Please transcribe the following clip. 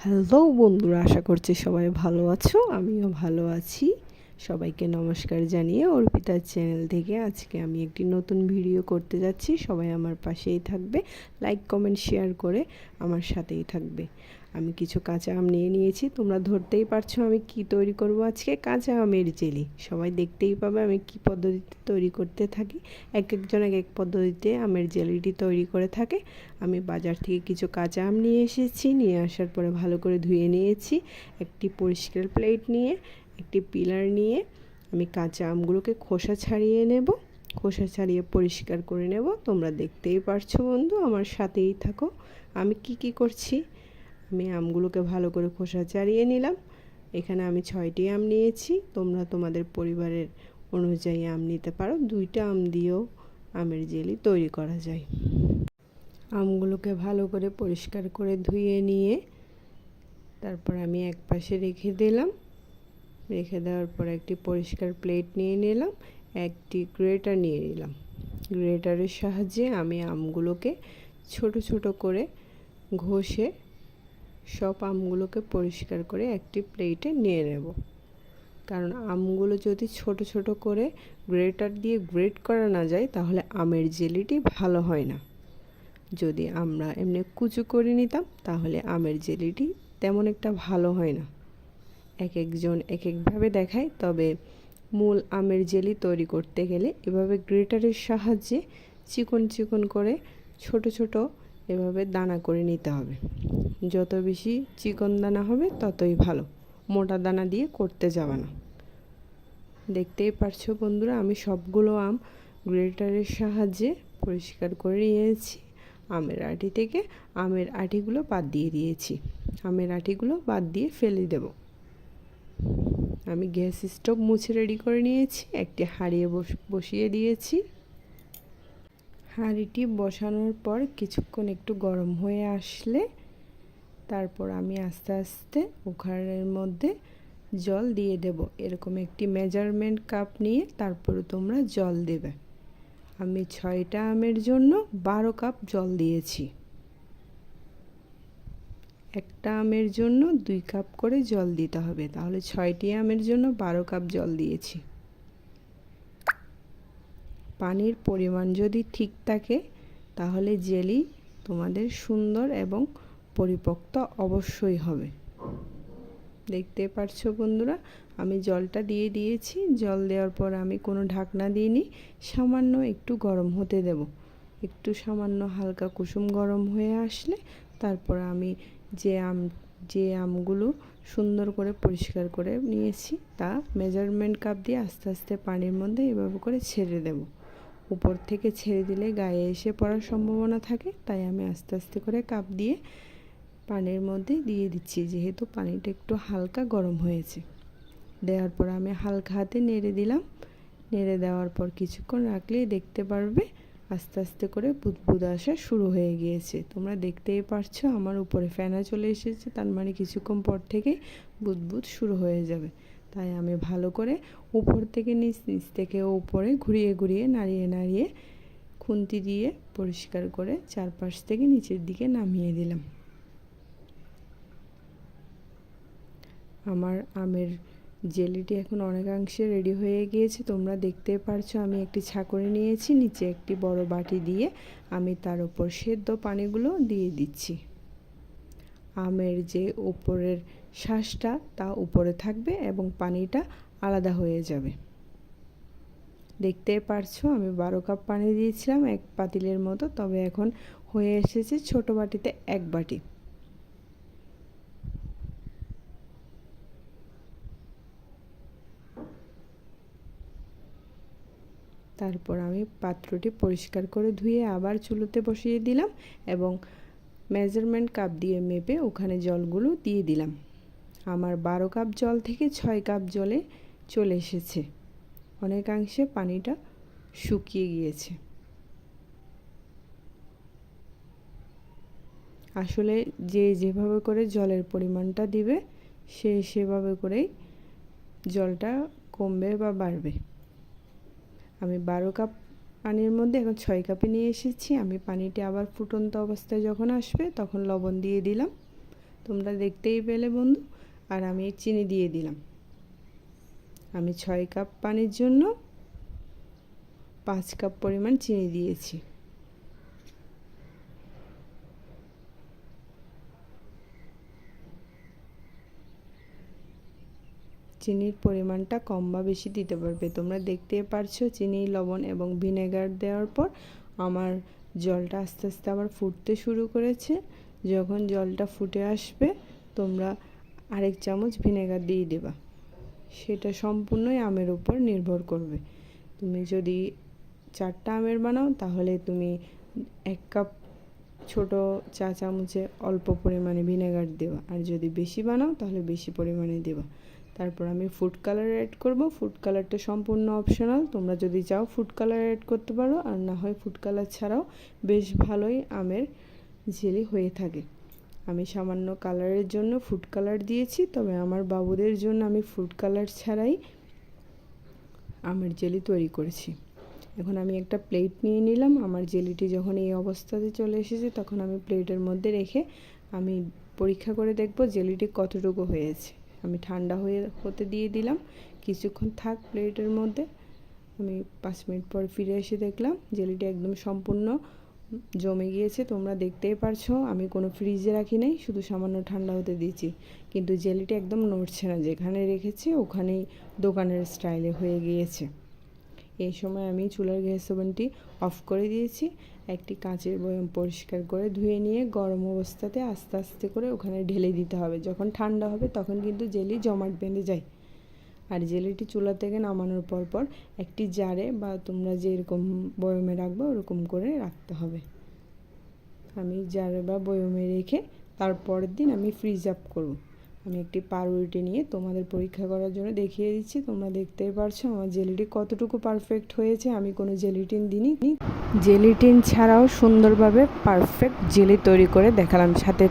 Hello বন্ধুরা আশা করছি সবাই ভালো আছো আমিও ভালো আছি। সবাইকে নমস্কার জানিয়ে অর্পিতার চ্যানেল থেকে আজকে আমি একটি নতুন ভিডিও করতে যাচ্ছি। সবাই আমার পাশেই থাকবে। লাইক কমেন্ট শেয়ার করে আমার সাথেই থাকবে। আমি কিছু কাঁচা আম নিয়ে নিয়েছি। তোমরা ধরতেই পারছ আমি কি তৈরি করব আজকে। কাঁচা আমের জেলি। সবাই দেখতেই পাবে আমি কি পদ্ধতিতে তৈরি করতে থাকি। এক একজন এক এক পদ্ধতিতে আমের জেলিটি তৈরি করে থাকে। আমি বাজার থেকে কিছু কাঁচা আম নিয়ে এসেছি। নিয়ে আসার পরে ভালো করে ধুয়ে নিয়েছি। একটি পরিষ্কার প্লেট নিয়ে একটি পিলার নিয়ে আমি কাঁচা আমগুলোকে খোসা ছাড়িয়ে নেব। খোসা ছাড়িয়ে পরিষ্কার করে নেব। তোমরা দেখতেই পারছ বন্ধু, আমার সাথেই থাকো। আমি কি কি করছি? আমি আমগুলোকে ভালো করে খোসা ছাড়িয়ে নিলাম। এখানে আমি ছয়টি আম নিয়েছি। তোমরা তোমাদের পরিবারের অনুযায়ী আম নিতে পারো। দুইটা আম দিয়েও আমের জেলি তৈরি করা যায়। আমগুলোকে ভালো করে পরিষ্কার করে ধুয়ে নিয়ে তারপর আমি এক পাশে রেখে দিলাম। রেখে দেওয়ার পর একটি পরিষ্কার প্লেট নিয়ে নিলাম, একটি গ্রেটার নিয়ে নিলাম। গ্রেটারের সাহায্যে আমি আমগুলোকে ছোট ছোট করে ঘষে সব আমগুলোকে পরিষ্কার করে একটি প্লেটে নিয়ে নেব। কারণ আমগুলো যদি ছোট ছোট করে গ্রেটার দিয়ে গ্রেট করা না যায়, তাহলে আমের জেলিটি ভালো হয় না। যদি আমরা এমনি কুচু করে নিতাম, তাহলে আমের জেলিটি তেমন একটা ভালো হয় না। এক একজন এক একভাবে দেখায়, তবে মূল আমের জেলি তৈরি করতে গেলে এভাবে গ্রেটারের সাহায্যে চিকন চিকন করে ছোট ছোট এভাবে দানা করে নিতে হবে। যত বেশি চিকন দানা হবে, ততই ভালো। মোটা দানা দিয়ে করতে যাবে না। দেখতেই পারছ বন্ধুরা, আমি সবগুলো আম গ্রেটারের সাহায্যে পরিষ্কার করে নিয়েছি। আমের আটি থেকে আমের আটিগুলো বাদ দিয়ে দিয়েছি। আমের আটিগুলো বাদ দিয়ে ফেলে দেব। আমি গ্যাস স্টোভ মুছে রেডি করে নিয়েছি, একটি হাঁড়িয়ে বসিয়ে দিয়েছি। হাঁড়িটি বসানোর পর কিছুক্ষণ একটু গরম হয়ে আসলে তারপর আমি আস্তে আস্তে ওখানের মধ্যে জল দিয়ে দেব। এরকম একটি মেজারমেন্ট কাপ নিয়ে তারপরে তোমরা জল দেবে। আমি ছয়টা আমের জন্য বারো কাপ জল দিয়েছি। একটা আমের জন্য দুই কাপ করে জল দিতে হবে। তাহলে ছয়টি আমের জন্য বারো কাপ জল দিয়েছি। পানির পরিমাণ যদি ঠিক থাকে, তাহলে জেলি তোমাদের সুন্দর এবং পরিপক্ত অবশ্যই হবে। দেখতে পারছ বন্ধুরা, আমি জলটা দিয়ে দিয়েছি। জল দেওয়ার পর আমি কোনো ঢাকনা দিইনি, সামান্য একটু গরম হতে দেব। একটু সামান্য হালকা কুসুম গরম হয়ে আসলে তারপর আমি যে আম, যে আমগুলো সুন্দর করে পরিষ্কার করে নিয়েছি, তা মেজারমেন্ট কাপ দিয়ে আস্তে আস্তে পানির মধ্যে এভাবে করে ছেড়ে দেব। উপর থেকে ছেড়ে দিলে গায়ে এসে পড়ার সম্ভাবনা থাকে, তাই আমি আস্তে আস্তে করে কাপ দিয়ে পানির মধ্যে দিয়ে দিচ্ছি, যেহেতু পানিটা একটু হালকা গরম হয়েছে। দেওয়ার পর আমি হালকা হাতে নেড়ে দিলাম। নেড়ে দেওয়ার পর কিছুক্ষণ রাখলেই দেখতে পারবে আস্তে আস্তে করে বুদবুদ আসা শুরু হয়ে গিয়েছে। তোমরা দেখতেই পারছ আমার উপরে ফ্যানা চলে এসেছে, তার মানে কিছুক্ষণ পর থেকে বুদবুদ শুরু হয়ে যাবে। তাই আমি ভালো করে উপর থেকে নিচ নিচ থেকে উপরে ঘুরিয়ে ঘুরিয়ে নাড়িয়ে নাড়িয়ে খুন্তি দিয়ে পরিষ্কার করে চারপাশ থেকে নিচের দিকে নামিয়ে দিলাম। আমার আমের জেলিটি এখন অনেকাংশে রেডি হয়ে গিয়েছে। তোমরা দেখতে পারছ, আমি একটি ছাকরি নিয়েছি, নিচে একটি বড় বাটি দিয়ে আমি তার উপর সেদ্ধ পানিগুলো দিয়ে দিচ্ছি। আমের যে উপরের শ্বাসটা তা উপরে থাকবে এবং পানিটা আলাদা হয়ে যাবে। দেখতে পারছ, আমি বারো কাপ পানি দিয়েছিলাম, এক পাতিলের মতো, তবে এখন হয়ে এসেছে ছোট বাটিতে এক বাটি। তারপর আমি পাত্রটি পরিষ্কার করে ধুয়ে আবার চুলোতে বসিয়ে দিলাম এবং মেজারমেন্ট কাপ দিয়ে মেপে ওখানে জলগুলো দিয়ে দিলাম। আমার বারো কাপ জল থেকে ছয় কাপ জলে চলে এসেছে। অনেকাংশে পানিটা শুকিয়ে গিয়েছে। আসলে যে যেভাবে করে জলের পরিমাণটা দিবে, সে সেভাবে করেই জলটা কমবে বা বাড়বে। আমি বারো কাপ পানির মধ্যে, এখন ছয় কাপে নিয়ে এসেছি। আমি পানিটি আবার ফুটন্ত অবস্থায় যখন আসবে, তখন লবণ দিয়ে দিলাম। তোমরা দেখতেই পেলে বন্ধু। আর আমি চিনি দিয়ে দিলাম। আমি ছয় কাপ পানির জন্য পাঁচ কাপ পরিমাণ চিনি দিয়েছি। চিনির পরিমাণটা কম বা বেশি দিতে পারবে। তোমরা দেখতে পারছ চিনি, লবণ এবং ভিনেগার দেওয়ার পর আমার জলটা আস্তে আস্তে আবার ফুটতে শুরু করেছে। যখন জলটা ফুটে আসবে, তোমরা আরেক চামচ ভিনেগার দিয়ে দেবা। সেটা সম্পূর্ণই আমের উপর নির্ভর করবে। তুমি যদি চারটা আমের বানাও, তাহলে তুমি এক কাপ ছোট চা চামচে অল্প পরিমাণে ভিনেগার দেওয়া আর যদি বেশি বানাও, তাহলে বেশি পরিমাণে দেওয়া তারপর আমি ফুড কালার অ্যাড করব। ফুড কালারটা সম্পূর্ণ অপশনাল তোমরা যদি চাও ফুড কালার অ্যাড করতে পারো, আর না হয় ফুড কালার ছাড়াও বেশ ভালোই আমের জেলি হয়ে থাকে। আমি সামান্য কালারের জন্য ফুড কালার দিয়েছি, তবে আমার বাবুদের জন্য আমি ফুড কালার ছাড়াই আমের জেলি তৈরি করেছি। এখন আমি একটা প্লেট নিয়ে নিলাম। আমার জেলিটি যখন এই অবস্থাতে চলে এসেছে, তখন আমি প্লেটের মধ্যে রেখে আমি পরীক্ষা করে দেখব জেলিটি কতটুকু হয়েছে। আমি ঠান্ডা হয়ে, হতে দিয়ে দিলাম। কিছুক্ষণ থাক প্লেটের মধ্যে। আমি পাঁচ মিনিট পর ফিরে এসে দেখলাম, জেলিটি একদম সম্পূর্ণ জমে গিয়েছে। তোমরা দেখতেই পারছ, আমি কোনো ফ্রিজে রাখি নাই, শুধু সামান্য ঠান্ডা হতে দিয়েছি। কিন্তু জেলিটি একদম নড়ছে না, যেখানে রেখেছি ওখানেই দোকানের স্টাইলে হয়ে গিয়েছে। এই সময় আমি চুলার গ্যাস ওভেনটি অফ করে দিয়েছি। একটি কাঁচের বয়ম পরিষ্কার করে ধুয়ে নিয়ে গরম অবস্থাতে আস্তে আস্তে করে ওখানে ঢেলে দিতে হবে। যখন ঠান্ডা হবে তখন কিন্তু জেলি জমাট বেঁধে যায়। আর জেলিটি চুলা থেকে নামানোর পর পর একটি জারে বা তোমরা যেরকম বয়মে রাখবে ওরকম করে রাখতে হবে। আমি জারে বা বয়মে রেখে তারপরের দিন আমি ফ্রিজ আপ করব। আমি একটি পাউরুটি নিয়ে তোমাদের পরীক্ষা করার জন্য দেখিয়ে দিচ্ছি। তোমরা দেখতেই পারছ আমার জেলিটি কতটুকু পারফেক্ট হয়েছে। আমি কোনো জেলিটিন দিইনি। জেলিটিন ছাড়াও সুন্দরভাবে পারফেক্ট জেলি তৈরি করে দেখালাম সাথে